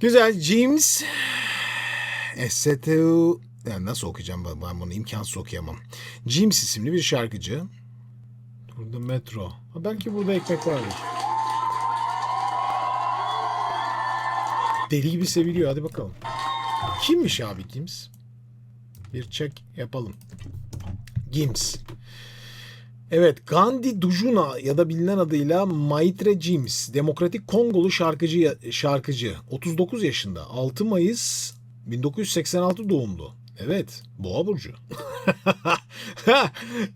Güzel. James Esseteu yani nasıl okuyacağım ben bunu imkansız okuyamam. James isimli bir şarkıcı. Burada metro. Ha, belki burada ekmek vardır. Deli gibi seviliyor. Hadi bakalım. Kimmiş abi Gims? Bir çek yapalım. Gims. Evet Gandhi Dujuna ya da bilinen adıyla Maitre James. Demokratik Kongolu şarkıcı şarkıcı. 39 yaşında. 6 Mayıs 1986 doğumlu. Evet, Boğa burcu.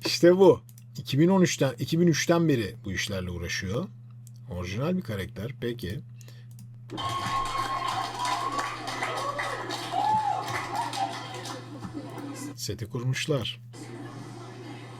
işte bu. 2013'ten 2003'ten beri bu işlerle uğraşıyor. Orijinal bir karakter. Peki. Seti kurmuşlar.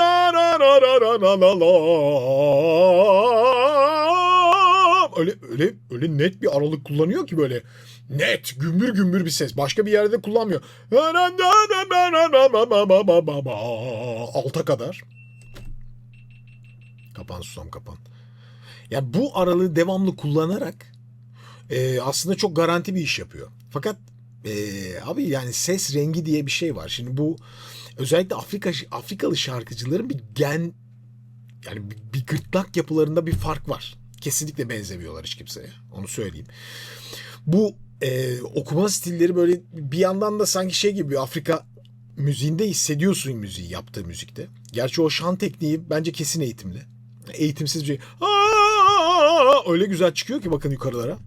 la la la la la la la la. Öyle öyle öyle net bir aralık kullanıyor ki böyle net gümbür gümbür bir ses. Başka bir yerde de kullanmıyor. Alta kadar. Kapan susam kapan. Ya bu aralığı devamlı kullanarak e, aslında çok garanti bir iş yapıyor. Fakat e, abi yani ses rengi diye bir şey var. Şimdi bu özellikle Afrika Afrikalı şarkıcıların bir gen yani bir, bir gırtlak yapılarında bir fark var. Kesinlikle benzemiyorlar hiç kimseye. Onu söyleyeyim. Bu e, okuma stilleri böyle bir yandan da sanki şey gibi Afrika müziğinde hissediyorsun müziği yaptığı müzikte. Gerçi o şan tekniği bence kesin eğitimli. Eğitimsiz öyle güzel çıkıyor ki bakın yukarılara.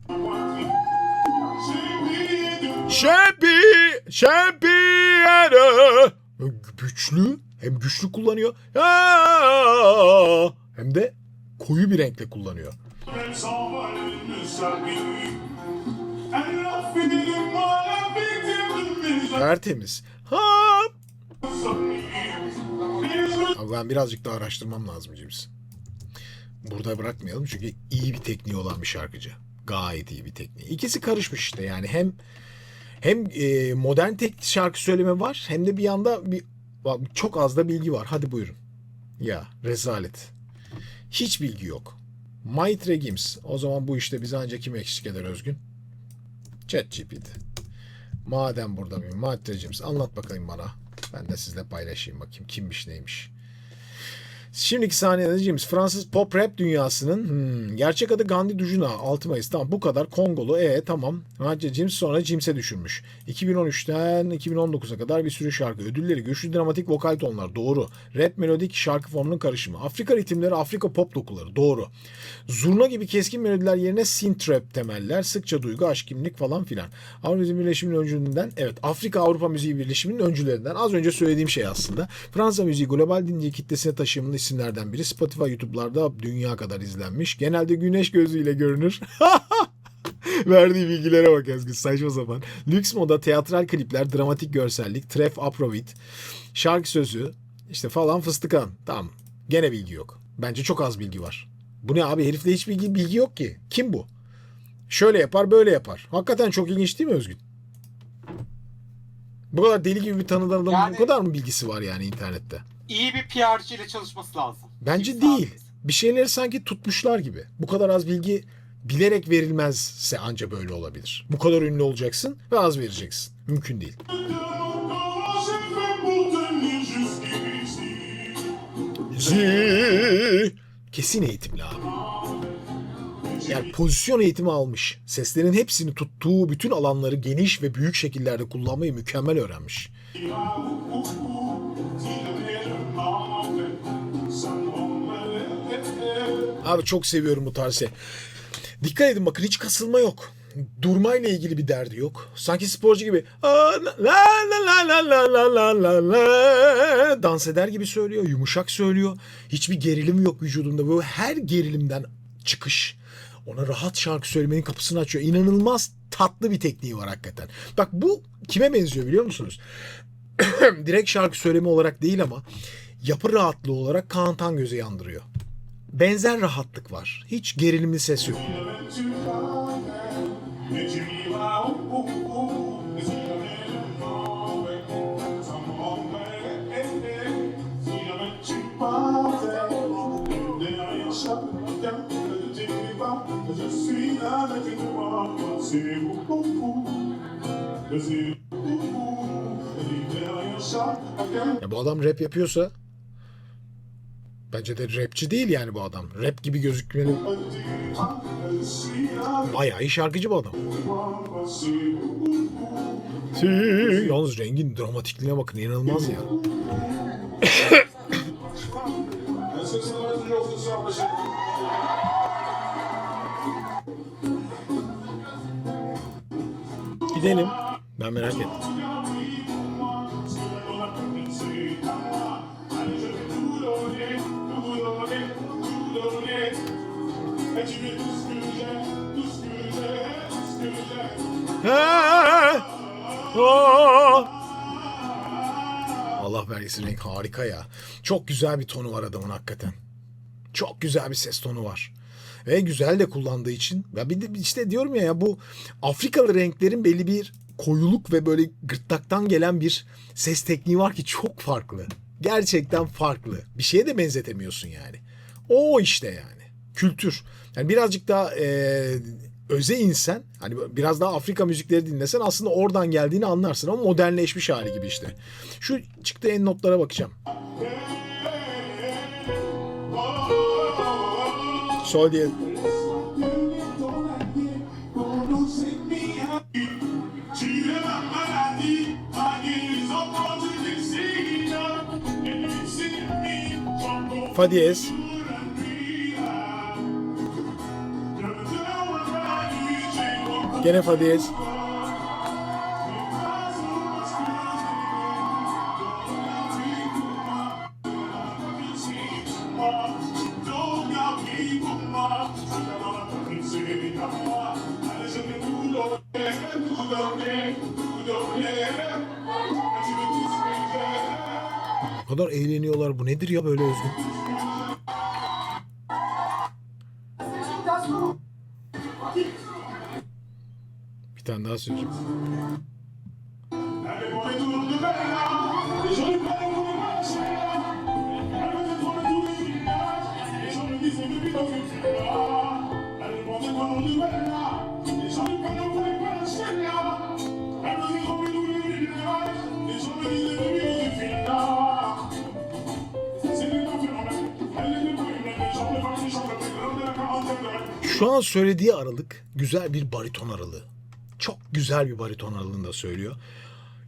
Şempi, şempi Güçlü, hem güçlü kullanıyor. Hem de koyu bir renkle kullanıyor. Tertemiz. Ha. Abi ben birazcık daha araştırmam lazım James. Burada bırakmayalım çünkü iyi bir tekniği olan bir şarkıcı. Gayet iyi bir tekniği. İkisi karışmış işte yani hem hem e, modern tek şarkı söyleme var hem de bir yanda bir çok az da bilgi var. Hadi buyurun. Ya rezalet. Hiç bilgi yok. Maitre Gims. O zaman bu işte bize ancak kim eksik eder Özgün? ChatGPT. Madem burada bir Maitre Gims anlat bakayım bana. Ben de sizle paylaşayım bakayım kimmiş neymiş. Şimdiki sahnede James Fransız pop rap dünyasının hmm, gerçek adı Gandhi Dujuna 6 Mayıs tamam bu kadar Kongolu e tamam. Önce James sonra James'e düşürmüş. 2013'ten 2019'a kadar bir sürü şarkı ödülleri güçlü dramatik vokal tonlar doğru. Rap melodik şarkı formunun karışımı Afrika ritimleri Afrika pop dokuları doğru. Zurna gibi keskin melodiler yerine synth rap temeller sıkça duygu aşk kimlik falan filan. Avrupa Müziği Birleşimi'nin öncülerinden evet Afrika Avrupa Müziği Birleşimi'nin öncülerinden az önce söylediğim şey aslında. Fransa müziği global dinleyici kitlesine taşıyanın isimlerden biri Spotify YouTube'larda dünya kadar izlenmiş genelde güneş gözüyle görünür Verdiği bilgilere bak Ezgi saçma sapan. Lüks moda, teatral klipler, dramatik görsellik, tref aprovit, şarkı sözü, işte falan fıstıkan. Tamam. Gene bilgi yok. Bence çok az bilgi var. Bu ne abi herifte hiç bilgi, bilgi yok ki. Kim bu? Şöyle yapar böyle yapar. Hakikaten çok ilginç değil mi Özgün? Bu kadar deli gibi bir tanıdan adamın Yani- bu kadar mı bilgisi var yani internette? İyi bir PR'cı ile çalışması lazım. Bence Kimse değil. almaz. Bir şeyleri sanki tutmuşlar gibi. Bu kadar az bilgi bilerek verilmezse anca böyle olabilir. Bu kadar ünlü olacaksın ve az vereceksin. Mümkün değil. Kesin eğitimli abi. Yani pozisyon eğitimi almış. Seslerin hepsini tuttuğu bütün alanları geniş ve büyük şekillerde kullanmayı mükemmel öğrenmiş. Abi çok seviyorum bu tarzı. Dikkat edin bakın hiç kasılma yok. Durmayla ilgili bir derdi yok. Sanki sporcu gibi "Aa, la la la la la la la la dans eder gibi söylüyor. Yumuşak söylüyor. Hiçbir gerilim yok vücudunda. Böyle her gerilimden çıkış. ona rahat şarkı söylemenin kapısını açıyor. İnanılmaz tatlı bir tekniği var hakikaten. Bak bu kime benziyor biliyor musunuz? Direkt şarkı söyleme olarak değil ama yapı rahatlığı olarak Kaan Tangöz'ü yandırıyor. Benzer rahatlık var. Hiç gerilimli ses yok. Ya bu adam rap yapıyorsa bence de rapçi değil yani bu adam. Rap gibi gözükmenin bayağı iyi şarkıcı bu adam. Yalnız rengin dramatikliğine bakın inanılmaz ya. Gidelim. Ben merak ettim. Allah vergisi renk harika ya. Çok güzel bir tonu var adamın hakikaten. Çok güzel bir ses tonu var. Ve güzel de kullandığı için. Ya bir de işte diyorum ya, ya bu Afrikalı renklerin belli bir koyuluk ve böyle gırtlaktan gelen bir ses tekniği var ki çok farklı. Gerçekten farklı. Bir şeye de benzetemiyorsun yani. O işte yani. Kültür. Yani birazcık daha e, öze insen hani biraz daha Afrika müzikleri dinlesen aslında oradan geldiğini anlarsın ama modernleşmiş hali gibi işte. Şu çıktığı en notlara bakacağım. Sol diye. Fa diyez. Gene fa diyez. Özgün? Bir tane daha söyleyeceğim. Şu an söylediği aralık güzel bir bariton aralığı. Çok güzel bir bariton aralığında söylüyor.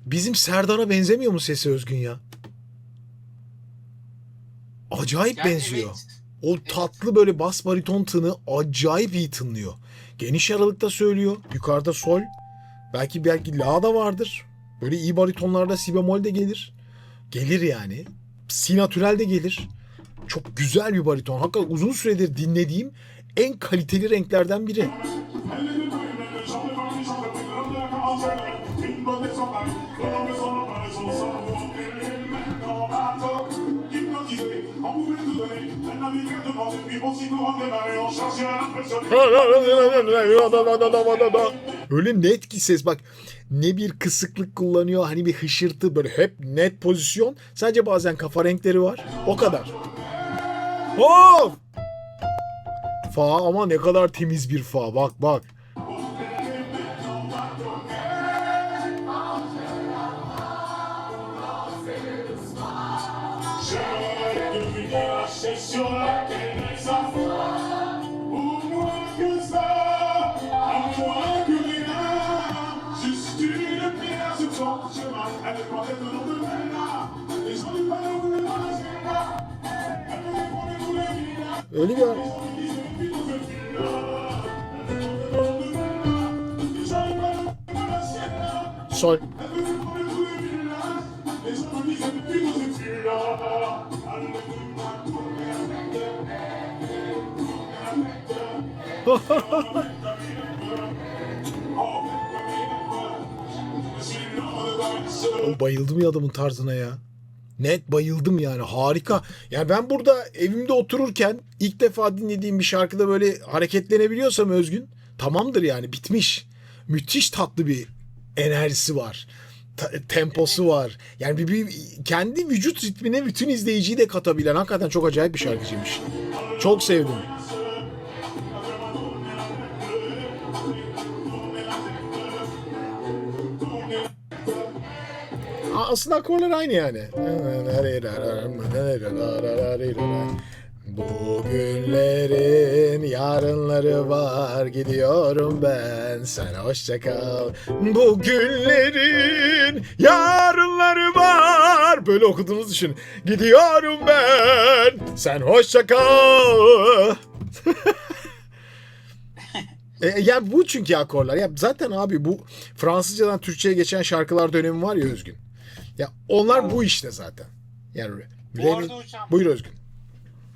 Bizim Serdar'a benzemiyor mu sesi Özgün ya? Acayip Yani benziyor. evet. O tatlı böyle bas bariton tını acayip iyi tınlıyor. Geniş aralıkta söylüyor. Yukarıda sol. Belki belki la da vardır. Böyle iyi baritonlarda si bemol de gelir. Gelir yani. Si natürel de gelir. Çok güzel bir bariton. Hakikaten uzun süredir dinlediğim en kaliteli renklerden biri. Öyle net ki ses bak ne bir kısıklık kullanıyor hani bir hışırtı böyle hep net pozisyon sadece bazen kafa renkleri var o kadar. Of! Fa ama ne kadar temiz bir fa bak bak. Öyle bir Sol. Bayıldım ya adamın tarzına ya. Net bayıldım yani harika. Yani ben burada evimde otururken ilk defa dinlediğim bir şarkıda böyle hareketlenebiliyorsam Özgün tamamdır yani bitmiş. Müthiş tatlı bir enerjisi var. Temposu var. Yani bir, bir kendi vücut ritmine bütün izleyiciyi de katabilen hakikaten çok acayip bir şarkıcıymış. Çok sevdim. Aslında akorlar aynı yani. Bugünlerin yarınları var gidiyorum ben sen hoşça kal. Bugünlerin yarınları var böyle okuduğunuzu düşün. Gidiyorum ben sen hoşça kal. E, ya bu çünkü akorlar. Ya zaten abi bu Fransızcadan Türkçe'ye geçen şarkılar dönemi var ya Özgün. Ya onlar bu işte zaten. Yani Bu Remy- arada hocam Buyur Özgün.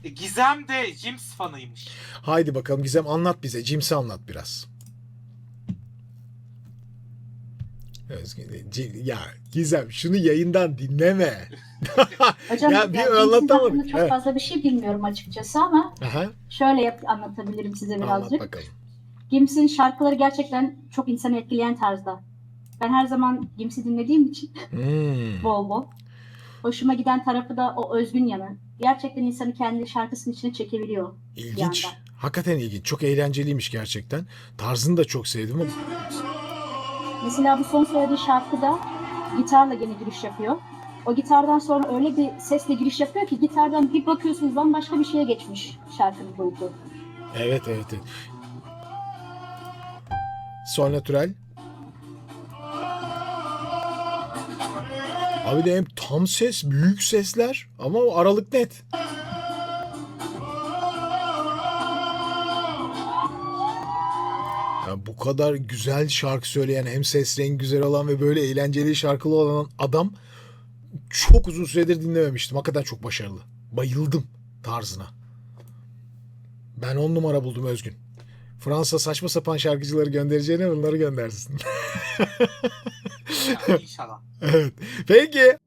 e, Gizem de Jims fanıymış. Haydi bakalım Gizem anlat bize. Jims'i anlat biraz. Özgün, C- ya Gizem şunu yayından dinleme. Hocam Ya bir bir anlatamadık. çok Evet. fazla bir şey bilmiyorum açıkçası ama Aha, şöyle yap, anlatabilirim size anlat birazcık. bakalım. Gims'in şarkıları gerçekten çok insanı etkileyen tarzda. Ben her zaman Gims'i dinlediğim için Hmm. bol bol. Hoşuma giden tarafı da o özgün yanı. Gerçekten insanı kendi şarkısının içine çekebiliyor. İlginç. Hakikaten ilginç. Çok eğlenceliymiş gerçekten. Tarzını da çok sevdim. Mesela bu son söylediği şarkıda gitarla gene giriş yapıyor. O gitardan sonra öyle bir sesle giriş yapıyor ki gitardan bir bakıyorsunuz bambaşka bir şeye geçmiş şarkının boyutu. Evet evet. evet. Sol natürel. Abi de hem tam ses, büyük sesler ama o aralık net. Ya bu kadar güzel şarkı söyleyen, hem ses rengi güzel olan ve böyle eğlenceli şarkılı olan adam çok uzun süredir dinlememiştim. Hakikaten çok başarılı. Bayıldım tarzına. Ben on numara buldum Özgün. Fransa saçma sapan şarkıcıları göndereceğine bunları göndersin. İnşallah. evet. Peki.